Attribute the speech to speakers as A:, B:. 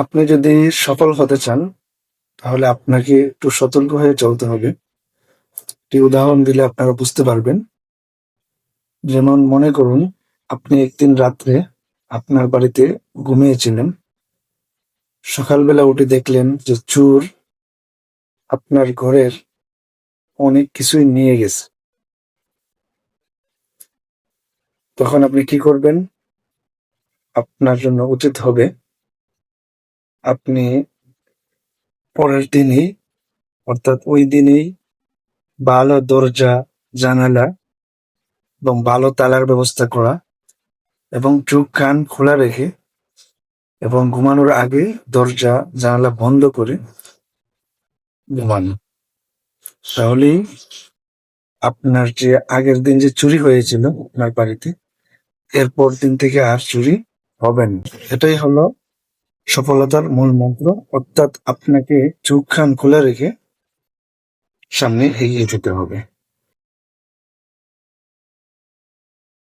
A: আপনি যদি সফল হতে চান, তাহলে আপনাকে একটু সতর্ক হয়ে চলতে হবে। একটি উদাহরণ দিলে আপনারা বুঝতে পারবেন। যেমন মনে করুন, আপনি একদিন রাত্রে আপনার বাড়িতে ঘুমিয়েছিলেন। সকালবেলা উঠে দেখলেন যে চোর আপনার ঘরের অনেক কিছুই নিয়ে গেছে। তখন আপনি কি করবেন? আপনার জন্য উচিত হবে আপনি পরের দিনই, অর্থাৎ ওই দিনেই ভালো দরজা, জানালা এবং ভালো তালার ব্যবস্থা করা এবং চোখ, কান খোলা রেখে এবং ঘুমানোর আগে দরজা, জানালা বন্ধ করে ঘুমানো। তাহলেই আপনার যে আগের দিন যে চুরি হয়েছিল আপনার বাড়িতে, এরপর দিন থেকে আর চুরি হবে না। এটাই হলো সফলতার মূল মন্ত্র অর্থাৎ আপনাকে চোখ খান খোলা রেখে সামনে এগিয়ে যেতে হবে।